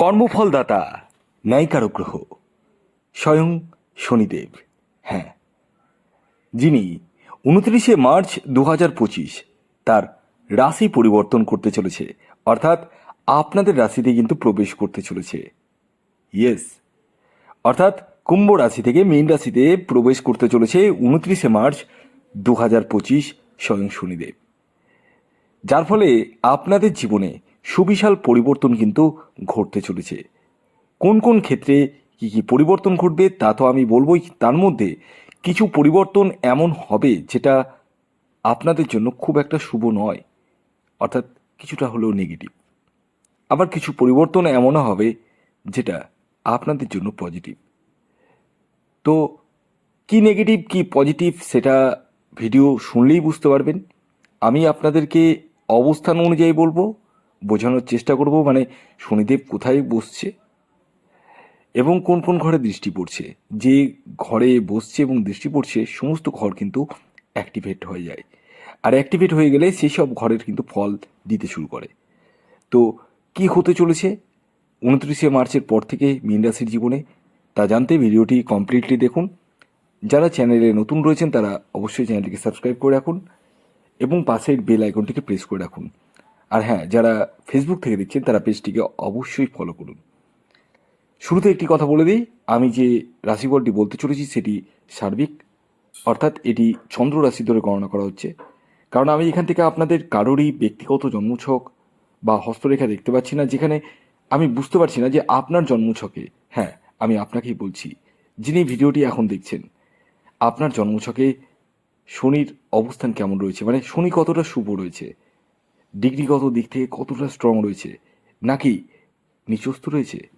কর্মফলদাতা ন্যায়কার গ্রহ স্বয়ং শনিদেব হ্যাঁ। যিনি উনত্রিশে মার্চ দু হাজার পঁচিশ তার রাশি পরিবর্তন করতে চলেছে, অর্থাৎ আপনাদের রাশিতে কিন্তু প্রবেশ করতে চলেছে। ইয়েস অর্থাৎ কুম্ভ রাশি থেকে মীন রাশিতে প্রবেশ করতে চলেছে উনত্রিশে মার্চ দু হাজার পঁচিশ স্বয়ং শনিদেব। যার ফলে আপনাদের জীবনে সুবিশাল পরিবর্তন কিন্তু ঘটতে চলেছে। কোন কোন ক্ষেত্রে কী কী পরিবর্তন ঘটবে তা তো আমি বলবই, তার মধ্যে কিছু পরিবর্তন এমন হবে যেটা আপনাদের জন্য খুব একটা শুভ নয়, অর্থাৎ কিছুটা হলেও নেগেটিভ আবার কিছু পরিবর্তন এমনও হবে যেটা আপনাদের জন্য পজিটিভ তো কি নেগেটিভ কি পজিটিভ সেটা ভিডিও শুনলেই বুঝতে পারবেন। আমি আপনাদেরকে অবস্থান অনুযায়ী বলব বোঝানোর চেষ্টা করব মানে শনিদেব কোথায় বসছে এবং কোন কোন ঘরে দৃষ্টি পড়ছে। যে ঘরে বসছে এবং দৃষ্টি পড়ছে, সমস্ত ঘর কিন্তু অ্যাক্টিভেট হয়ে যায়। আর অ্যাক্টিভেট হয়ে গেলে সেসব ঘরের কিন্তু ফল দিতে শুরু করে। তো কি হতে চলেছে? উনত্রিশে মার্চের পর থেকে মীন রাশির জীবনে, তা জানতে ভিডিওটি কমপ্লিটলি দেখুন। যারা চ্যানেলে নতুন রয়েছেন, তারা অবশ্যই চ্যানেলটিকে সাবস্ক্রাইব করে রাখুন এবং পাশের বেল আইকনটিকে প্রেস করে রাখুন। আর হ্যাঁ যারা ফেসবুক থেকে দেখছেন, তারা পেজটিকে অবশ্যই ফলো করুন। শুরুতে একটি কথা বলে দিই, আমি যে রাশিফলটি বলতে চলেছি, সেটি সার্বিক, অর্থাৎ এটি চন্দ্র রাশি ধরে গণনা করা হচ্ছে। কারণ আমি এখান থেকে আপনাদের কারোরই ব্যক্তিগত জন্মছক বা হস্তরেখা দেখতে পাচ্ছি না, যেখানে আমি বুঝতে পারছি না যে আপনার জন্মছকে হ্যাঁ আমি আপনাকেই বলছি, যিনি ভিডিওটি এখন দেখছেন, আপনার জন্মছকে শনির অবস্থান কেমন রয়েছে? মানে শনি কতটা শুভ রয়েছে? ডিগ্রিগত দিক থেকে কতটা স্ট্রং রয়েছে? নাকি নিচস্থ রয়েছে?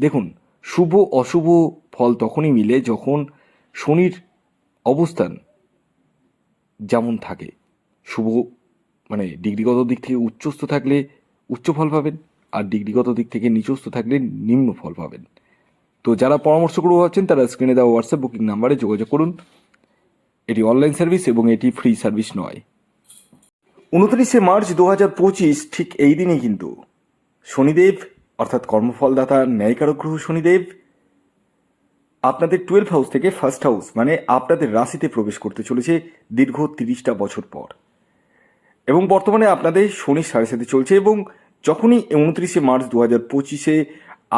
দেখুন, শুভ, অশুভ ফল তখনই মিলে যখন শনির অবস্থান যেমন থাকে। শুভ মানে ডিগ্রিগত দিক থেকে উচ্চস্থ থাকলে উচ্চ ফল পাবেন আর ডিগ্রিগত দিক থেকে নিচস্থ থাকলে নিম্ন ফল পাবেন। তো যারা পরামর্শ করব ভাবছেন তারা স্ক্রিনে দেওয়া হোয়াটসঅ্যাপ বুকিং নাম্বারে যোগাযোগ করুন। এটি অনলাইন সার্ভিস এবং এটি ফ্রি সার্ভিস নয়। উনত্রিশে মার্চ দু পঁচিশ, ঠিক এই দিনে কিন্তু শনিদেব, অর্থাৎ কর্মফলদাতা, ন্যায়কারক গ্রহ শনিদেব, আপনাদের টুয়েলভ হাউস থেকে ফার্স্ট হাউস মানে আপনাদের রাশিতে প্রবেশ করতে চলেছে দীর্ঘ তিরিশটা বছর পর। এবং বর্তমানে আপনাদের শনি সাড়ে সাথে চলছে এবং যখনই উনত্রিশে মার্চ দু হাজার পঁচিশে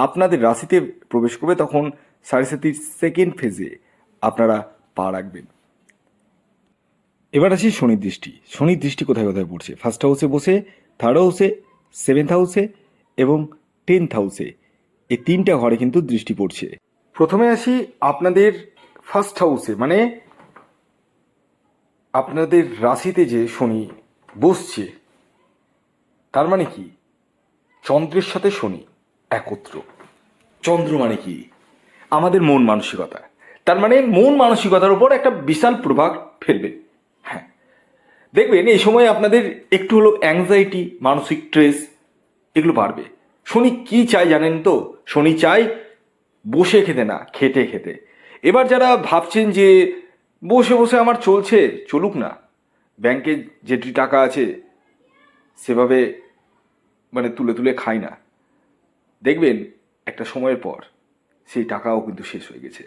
আপনাদের রাশিতে প্রবেশ করবে, তখন সাড়ে সাতির সেকেন্ড ফেজে আপনারা পা রাখবেন। এবার আসি শনির দৃষ্টি। শনির দৃষ্টি কোথায় কোথায় পড়ছে? ফার্স্ট হাউসে বসে থার্ড হাউসে সেভেন্থ হাউসে এবং টেন্থ হাউসে এই তিনটা ঘরে কিন্তু দৃষ্টি পড়ছে। প্রথমে আসি আপনাদের ফার্স্ট হাউসে মানে আপনাদের রাশিতে যে শনি বসছে, তার মানে কি? চন্দ্রের সাথে শনি একত্র। চন্দ্র মানে কি? আমাদের মন মানসিকতা। তার মানে মন মানসিকতার উপর একটা বিশাল প্রভাব ফেলবে। হ্যাঁ। দেখবেন, এই সময় আপনাদের একটু হলো অ্যাংজাইটি মানসিক স্ট্রেস এগুলো বাড়বে। শনি কি চাই জানেন তো? শনি চাই বসে খেতে না খেতে খেতে। এবার যারা ভাবছেন যে বসে বসে আমার চলছে, চলুক না। ব্যাংকে যেটি টাকা আছে, সেভাবে মানে তুলে তুলে খাই না। দেখবেন, একটা সময়ের পর সেই টাকাও কিন্তু শেষ হয়ে গেছে।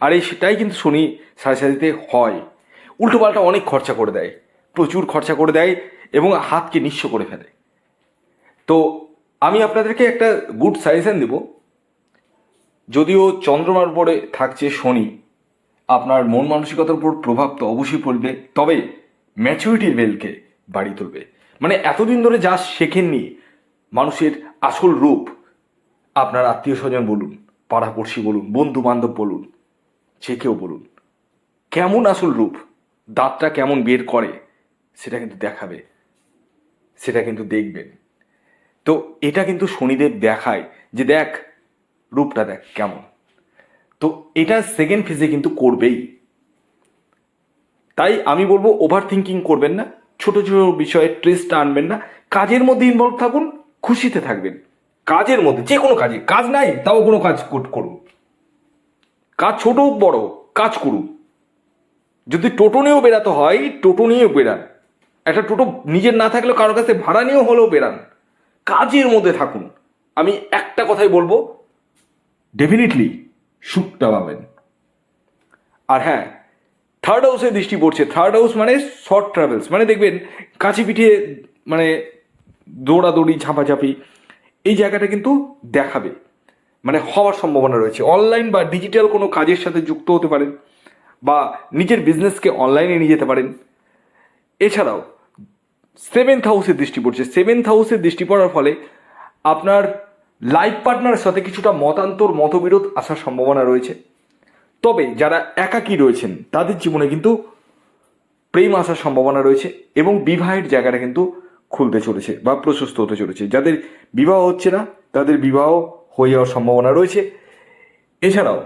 আর এই সেটাই কিন্তু শনি সাড়ে সাথে হয়। উল্টোপাল্টা অনেক খরচা করে দেয়, প্রচুর খরচা করে দেয় এবং হাতকে নিঃস্ব করে ফেলে। তো আমি আপনাদেরকে একটা গুড সাজেশন দেব। যদিও চন্দ্রমার উপরে থাকছে শনি, আপনার মন মানসিকতার উপর প্রভাব তো অবশ্যই পড়বে, তবে ম্যাচুরিটির লেভেলকে বাড়িয়ে তুলবে। মানে এতদিন ধরে যা শেখেননি মানুষের আসল রূপ, আপনার আত্মীয় স্বজন বলুন, পাড়াপড়শি বলুন বন্ধু বান্ধব বলুন, যে কেউ বলুন, কেমন আসল রূপ? দাঁতটা কেমন বের করে, সেটা কিন্তু দেখাবে, সেটা কিন্তু দেখবেন তো এটা কিন্তু শনিদেব দেখায় যে দেখ, রূপটা দেখ কেমন। তো এটা সেকেন্ড ফেজে কিন্তু করবেই। তাই আমি বলব ওভার থিঙ্কিং করবেন না, ছোট ছোট বিষয়ে ট্রেসটা আনবেন না, কাজের মধ্যে ইনভলভ থাকুন, খুশিতে থাকবেন। কাজের মধ্যে, যে কোনো কাজে, কাজ নাই, তাও কোনো কাজ কর- করুন। কাজ ছোট হোক, বড় কাজ করুন। যদি টোটো নিয়েও বেরাতে হয়, টোটো নিয়েও বেরান একটা টোটো নিজের না থাকলেও কারোর কাছে ভাড়া নিয়েও হলেও বেরান কাজের মধ্যে থাকুন। আমি একটা কথাই বলব ডেফিনেটলি সুখটা পাবেন। আর হ্যাঁ থার্ড হাউসে দৃষ্টি পড়ছে। থার্ড হাউস মানে শর্ট ট্রাভেলস মানে দেখবেন কাছে পিঠে মানে দৌড়াদৌড়ি, ঝাঁপাঝাঁপি, এই জায়গাটা কিন্তু দেখাবে। মানে হওয়ার সম্ভাবনা রয়েছে। অনলাইন বা ডিজিটাল কোনো কাজের সাথে যুক্ত হতে পারেন। বা নিজের বিজনেসকে অনলাইনে নিয়ে যেতে পারেন। এছাড়াও সেভেন্থ হাউসের দৃষ্টি পড়ছে। সেভেন্থ হাউসের দৃষ্টি পড়ার ফলে আপনার লাইফ পার্টনারের সাথে কিছুটা মতান্তর, মতবিরোধ আসার সম্ভাবনা রয়েছে। তবে যারা একাকী রয়েছেন, তাদের জীবনে কিন্তু প্রেম আসার সম্ভাবনা রয়েছে এবং বিবাহের জায়গাটা কিন্তু খুলতে চলেছে বা প্রশস্ত হতে চলেছে। যাদের বিবাহ হচ্ছে না, তাদের বিবাহ হয়ে যাওয়ার সম্ভাবনা রয়েছে। এছাড়াও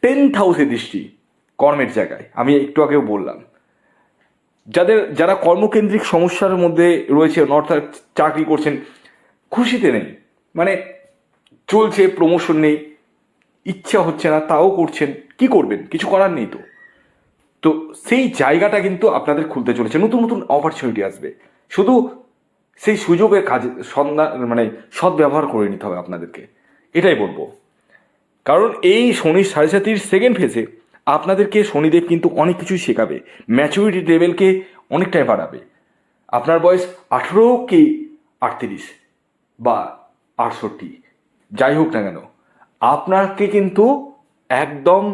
টেন্থ হাউসের দৃষ্টি কর্মের জায়গায়। আমি একটু আগেও বললাম। যাদের, যারা কর্মকেন্দ্রিক সমস্যার মধ্যে রয়েছে, অর্থাৎ চাকরি করছেন, খুশিতে নেই। মানে চলছে প্রমোশন নেই, ইচ্ছা হচ্ছে না, তাও করছেন, কি করবেন? কিছু করার নেই তো। তো সেই জায়গাটা কিন্তু আপনাদের খুলতে চলেছে। নতুন নতুন অপরচুনিটি আসবে। শুধু সেই সুযোগের কাজে, সন্ধান মানে সদ্ব্যবহার করে নিতে হবে আপনাদেরকে। এটাই বলব। কারণ এই শনি সাড়ে সাতির সেকেন্ড ফেজে আপনাদেরকে শনিদেব কিন্তু অনেক কিছুই শেখাবে ম্যাচুরিটি লেভেলকে অনেকটাই বাড়াবে। আপনার বয়স আঠেরো কি আটত্রিশ বা আটষট্টি, যাই হোক না কেন, আপনাকে কিন্তু একদম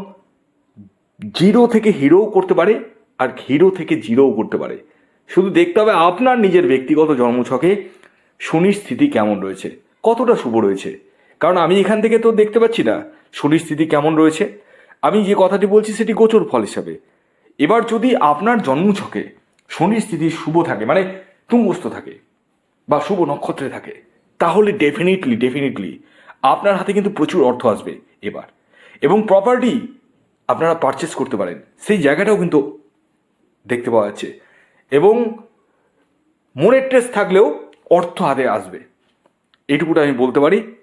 জিরো থেকে হিরোও করতে পারে আর হিরো থেকে জিরোও করতে পারে। শুধু দেখতে হবে আপনার নিজের ব্যক্তিগত জন্মছকে, শনির স্থিতি কেমন রয়েছে, কতটা শুভ রয়েছে। কারণ আমি এখান থেকে তো দেখতে পাচ্ছি না, শনির স্থিতি কেমন রয়েছে। আমি যে কথাটি বলছি সেটি গোচর ফল হিসাবে। এবার যদি আপনার জন্মছকে শনির স্থিতি শুভ থাকে মানে তুঙ্গস্থ থাকে, বা শুভ নক্ষত্রে থাকে, তাহলে ডেফিনেটলি ডেফিনেটলি আপনার হাতে কিন্তু প্রচুর অর্থ আসবে এবার। এবং প্রপার্টি আপনারা পারচেস করতে পারেন, সেই জায়গাটাও কিন্তু দেখতে পাওয়া যাচ্ছে। এবং মনের টেস্ট থাকলেও অর্থ হাতে আসবে। এইটুকুটা আমি বলতে পারি।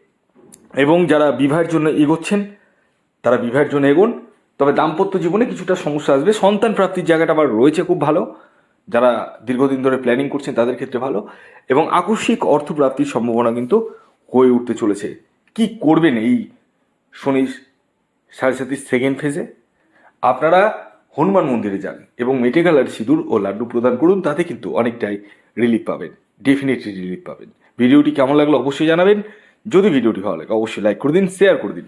এবং যারা বিবাহের জন্য এগোচ্ছেন তারা বিবাহের জন্য এগোন। তবে দাম্পত্য জীবনে কিছুটা সমস্যা আসবে। সন্তান প্রাপ্তির জায়গাটা আবার রয়েছে খুব ভালো। যারা দীর্ঘদিন ধরে প্ল্যানিং করছেন, তাদের ক্ষেত্রে ভালো। এবং আকস্মিক অর্থ প্রাপ্তির সম্ভাবনা কিন্তু হয়ে উঠতে চলেছে। কি করবেন এই শনি সাড়ে সাতির সেকেন্ড ফেজে আপনারা হনুমান মন্দিরে যান এবং মেটে কালার সিঁদুর ও লাড্ডু প্রদান করুন, তাতে কিন্তু অনেকটাই রিলিফ পাবেন। ডেফিনেটলি রিলিফ পাবেন। ভিডিওটি কেমন লাগল অবশ্যই জানাবেন। যদি ভিডিওটি ভালো লাগে, অবশ্যই লাইক করে দিন শেয়ার করে দিন।